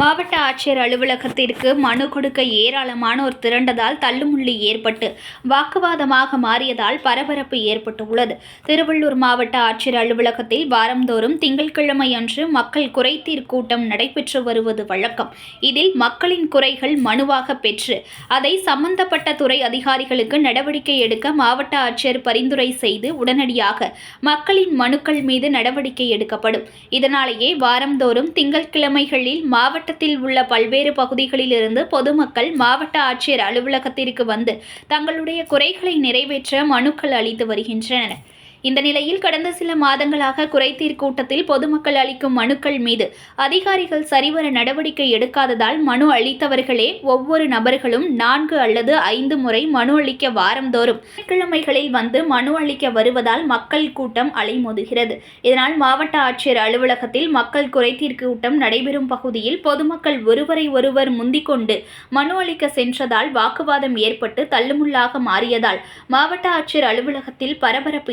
மாவட்ட ஆட்சியர் அலுவலகத்திற்கு மனு கொடுக்க ஏராளமானோர் திரண்டதால் தள்ளுமுள்ளி ஏற்பட்டு வாக்குவாதமாக மாறியதால் பரபரப்பு ஏற்பட்டுள்ளது. திருவள்ளூர் மாவட்ட ஆட்சியர் அலுவலகத்தில் வாரந்தோறும் திங்கட்கிழமை அன்று மக்கள் குறைதீர் கூட்டம் நடைபெற்று வருவது வழக்கம். இதில் மக்களின் குறைகள் மனுவாக பெற்று அதை சம்பந்தப்பட்ட துறை அதிகாரிகளுக்கு நடவடிக்கை எடுக்க மாவட்ட ஆட்சியர் பரிந்துரை செய்து உடனடியாக மக்களின் மனுக்கள் மீது நடவடிக்கை எடுக்கப்படும். இதனாலேயே வாரந்தோறும் திங்கட்கிழமைகளில் மாவட்டத்தில் உள்ள பல்வேறு பகுதிகளிலிருந்து பொதுமக்கள் மாவட்ட ஆட்சியர் அலுவலகத்திற்கு வந்து தங்களுடைய குறைகளை நிறைவேற்ற மனுக்கள் அளித்து வருகின்றனர். இந்த நிலையில் கடந்த சில மாதங்களாக குறைதீர் கூட்டத்தில் பொதுமக்கள் அளிக்கும் மனுக்கள் மீது அதிகாரிகள் சரிவர நடவடிக்கை எடுக்காததால் மனு அளித்தவர்களே ஒவ்வொரு நபர்களும் நான்கு அல்லது ஐந்து முறை மனு அளிக்க வாரந்தோறும் கிழமைகளில் வந்து மனு அளிக்க வருவதால் மக்கள் கூட்டம் அலைமோதுகிறது. இதனால் மாவட்ட ஆட்சியர் அலுவலகத்தில் மக்கள் குறைதீர் கூட்டம் நடைபெறும் பகுதியில் பொதுமக்கள் ஒருவரை ஒருவர் முந்திக்கொண்டு மனு அளிக்க சென்றதால் வாக்குவாதம் ஏற்பட்டு தள்ளுமுள்ளாக மாறியதால் மாவட்ட ஆட்சியர் அலுவலகத்தில் பரபரப்பு